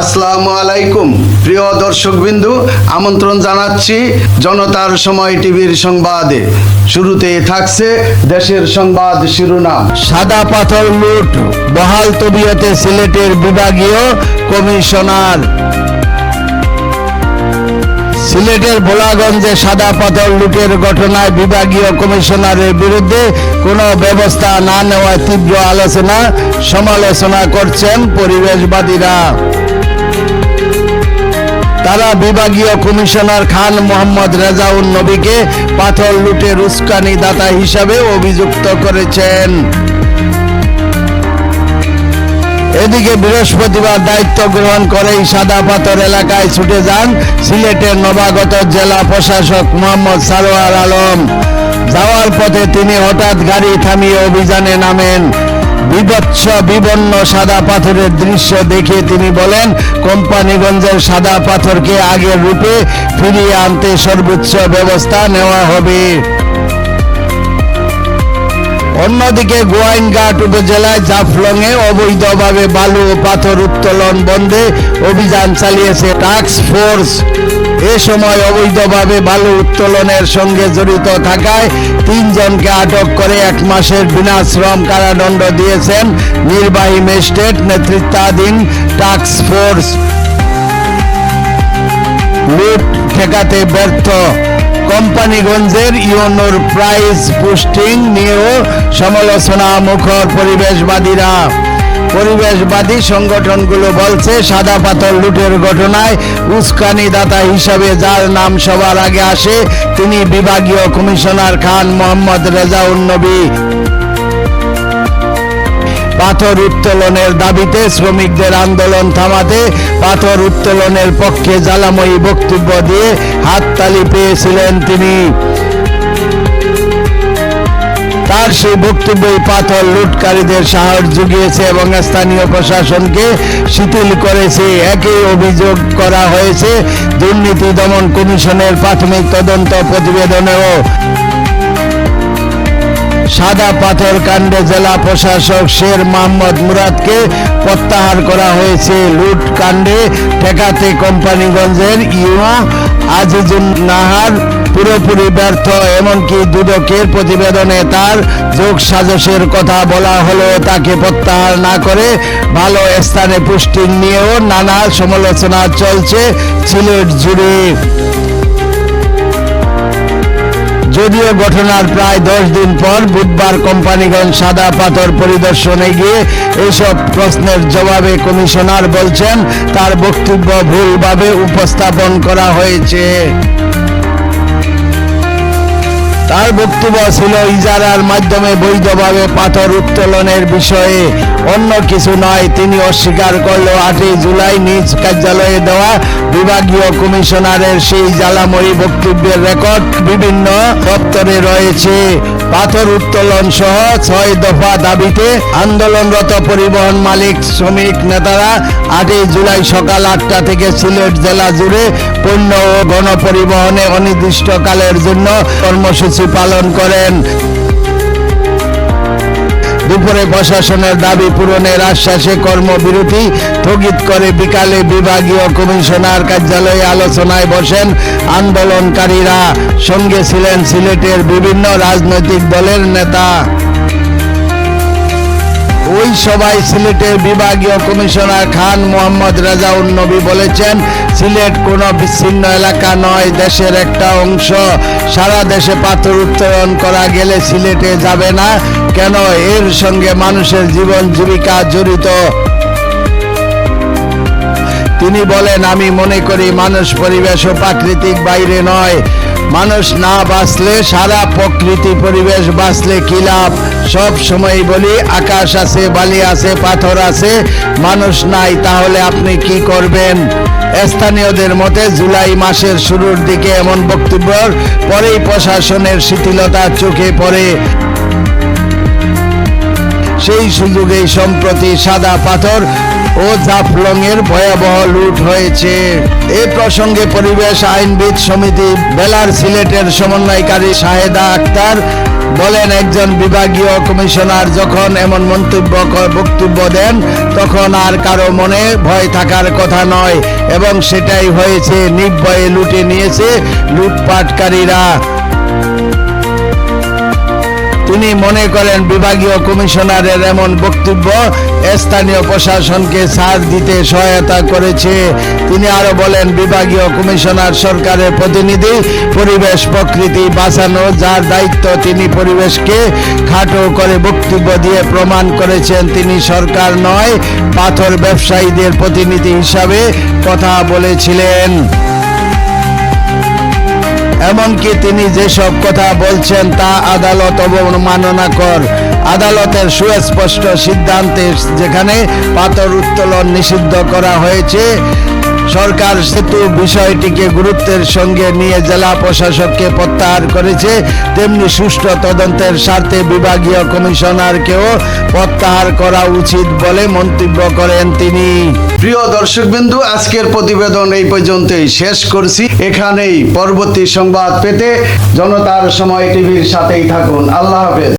আসসালামু আলাইকুম, প্রিয় দর্শকবিন্দু। আমন্ত্রণ জানাচ্ছি জনতার সময় টিভির সংবাদে। শুরুতে থাকছে দেশের সংবাদ শিরোনাম। সাদা পাথর লুট, বহাল তবিয়তে সিলেটের বিভাগীয় কমিশনার। সিলেটের ভোলাগঞ্জে সাদা পাথর লুটের ঘটনায় বিভাগীয় কমিশনারের বিরুদ্ধে কোনো ব্যবস্থা না নেওয়ায় তীব্র আলোচনা, সমালোচনা করছেন পরিবেশবাদীরা। তারা বিভাগীয় কমিশনার খান মোহাম্মদ রেজাউল নবীকে পাথর লুটের উস্কানি দাতা হিসাবে অভিযুক্ত করেছেন। এদিকে বৃহস্পতিবার দায়িত্ব গ্রহণ করেই সাদা পাথর এলাকায় ছুটে যান সিলেটের নবাগত জেলা প্রশাসক মোহাম্মদ সারোয়ার আলম। যাওয়ার পথে তিনি হঠাৎ গাড়ি থামিয়ে অভিযানে নামেন। বিভৎস বিবন্ন সাদা পাথরের দৃশ্য দেখে তিনি বলেন, কোম্পানিগঞ্জের সাদা পাথরকে আগের রূপে ফিরিয়ে আনতে সর্বোচ্চ ব্যবস্থা নেওয়া হবে। অন্যদিকে গোয়াইনঘাট উপজেলায় জাফলংয়ে অবৈধভাবে বালু ও পাথর উত্তোলন বন্ধে অভিযান চালিয়েছে টাস্ক ফোর্স। এ সময় অবৈধভাবে বালু উত্তোলনের সঙ্গে জড়িত থাকায় তিনজনকে আটক করে এক মাসের বিনাশ্রম কারাদণ্ড দিয়েছেন নির্বাহী ম্যাজিস্ট্রেট নেতৃত্বাধীন টাস্ক ফোর্স। লুট ঠেকাতে ব্যর্থ। কোম্পানিগঞ্জের ইউনোর প্রাইস পোস্টিং নিয়েও সমালোচনা মুখর পরিবেশবাদীরা। পরিবেশবাদী সংগঠনগুলো বলছে, সাদা পাথর লুটের ঘটনায় উস্কানিদাতা হিসাবে যার নাম সবার আগে আসে, তিনি বিভাগীয় কমিশনার খান মোহাম্মদ রেজাউল নবী পাথর উত্তোলনের দাবিতে শ্রমিকদের আন্দোলন থামাতে পাথর উত্তোলনের পক্ষে জ্বালাময়ী বক্তব্য দিয়ে হাততালি পেয়েছিলেন তিনি। তার সেই বক্তব্যই পাথর লুটকারীদের সাহস জুগিয়েছে এবং স্থানীয় প্রশাসনকে শিথিল করেছে। একই অভিযোগ করা হয়েছে, দুর্নীতি দমন কমিশনের প্রাথমিক তদন্ত প্রতিবেদনেও। সাদা পাথর কাণ্ডে জেলা প্রশাসক শের মোহাম্মদ মুরাদকে প্রত্যাহার করা হয়েছে। লুট কাণ্ডে ঠেকাতে কোম্পানিগঞ্জের ইউয়া আজিজুল নাহার পুরোপুরি ব্যর্থ, এমনকি দুদকের প্রতিবেদনে তার যোগ সাজসের কথা বলা হলেও তাকে প্রত্যাহার না করে ভালো স্থানে পুষ্টি নিয়েও নানা সমালোচনা চলছে সিলেট জুড়ে। যদিও ঘটনার প্রায় দশ দিন পর বুধবার কোম্পানিগঞ্জ সাদা পাথর পরিদর্শনে গিয়ে এসব প্রশ্নের জবাবে কমিশনার বলছেন, তার বক্তব্য ভুলভাবে উপস্থাপন করা হয়েছে। তার বক্তব্য ছিল ইজারার মাধ্যমে বৈধভাবে পাথর উত্তোলনের বিষয়ে। অন্য কিছু নয়, তিনি অস্বীকার করল আটই জুলাই নিজ কার্যালয়ে দেওয়া বিভাগীয় কমিশনারের সেই জ্বালাময়ী বক্তব্যের রেকর্ড বিভিন্ন দপ্তরে রয়েছে। পাথর উত্তোলন সহ ছয় দফা দাবিতে আন্দোলনরত পরিবহন মালিক, শ্রমিক নেতারা আটই জুলাই সকাল আটটা থেকে সিলেট জেলা জুড়ে পণ্য ও গণপরিবহনে অনির্দিষ্টকালের জন্য কর্মসূচি পালন করেন। দুপুরে প্রশাসনের দাবি পূরণের আশ্বাসে কর্মবিরতি স্থগিত করে বিকালে বিভাগীয় কমিশনার কার্যালয়ে আলোচনায় বসেন আন্দোলনকারীরা। সঙ্গে ছিলেন সিলেটের বিভিন্ন রাজনৈতিক দলের নেতা। ওই সভায় সিলেটের বিভাগীয় কমিশনার খান মোহাম্মদ রাজাউল নবী বলেছেন, সিলেট কোনো বিচ্ছিন্ন এলাকা নয়, দেশের একটা অংশ। সারা দেশে পাথর উত্তোলন করা গেলে সিলেটে যাবে না। কেন? এর সঙ্গে মানুষের জীবন জীবিকা জড়িত। তিনি বলেন, আমি মনে করি মানুষ পরিবেশ ও প্রাকৃতিক বাইরে নয়। মানুষ না বাঁচলে সারা প্রকৃতি পরিবেশ বাঁচলে কি লাভ? সব সময় বলি, আকাশ আছে, বালি আছে, পাথর আছে, মানুষ নাই, তাহলে আপনি কি করবেন? স্থানীয়দের মতে জুলাই মাসের শুরুর দিকে এমন বক্তব্য পরেই প্রশাসনের শিথিলতা চোখে পড়ে। সেই সুযোগেই সম্প্রতি সাদা পাথর ও জাফলং এর ভয়াবহ লুট হয়েছে। এ প্রসঙ্গে পরিবেশ আইনবিদ সমিতি বেলার সিলেটের সমন্বয়কারী শাহেদা আক্তার বলেন, একজন বিভাগীয় কমিশনার যখন এমন মন্তব্য বক্তব্য দেন, তখন আর কারও মনে ভয় থাকার কথা নয় এবং সেটাই হয়েছে। নির্ভয়ে লুটে নিয়েছে লুটপাটকারীরা। তিনি মনে করেন বিভাগীয় কমিশনারের এমন বক্তব্য স্থানীয় প্রশাসনকে ছাড় দিতে সহায়তা করেছে। তিনি আরও বলেন, বিভাগীয় কমিশনার সরকারের প্রতিনিধি পরিবেশ, প্রকৃতি বাঁচানো, যার দায়িত্ব তিনি পরিবেশকে খাটো করে বক্তব্য দিয়ে প্রমাণ করেছেন, তিনি সরকার নয়, পাথর ব্যবসায়ীদের প্রতিনিধি হিসাবে কথা বলেছিলেন। এমনকি তিনি যেসব কথা বলছেন তা আদালত অবমাননা কর। আদালতের সুস্পষ্ট সিদ্ধান্তে যেখানে পাথর উত্তোলন নিষিদ্ধ করা হয়েছে সরকার সেতু বিষয়টিকে গুরুত্বের সঙ্গে নিয়ে জেলা প্রশাসককে প্রত্যাহার করেছে। তেমনি সুষ্ঠু তদন্তের স্বার্থে বিভাগীয় কমিশনারকেও প্রত্যাহার করা উচিত বলে মন্তব্য করেন তিনি। প্রিয় দর্শকবিন্দু, আজকের প্রতিবেদন এই পর্যন্তই শেষ করছি। এখানেই পরবর্তী সংবাদ পেতে জনতার সময় টিভির সাথেই থাকুন। আল্লাহ হাফেজ।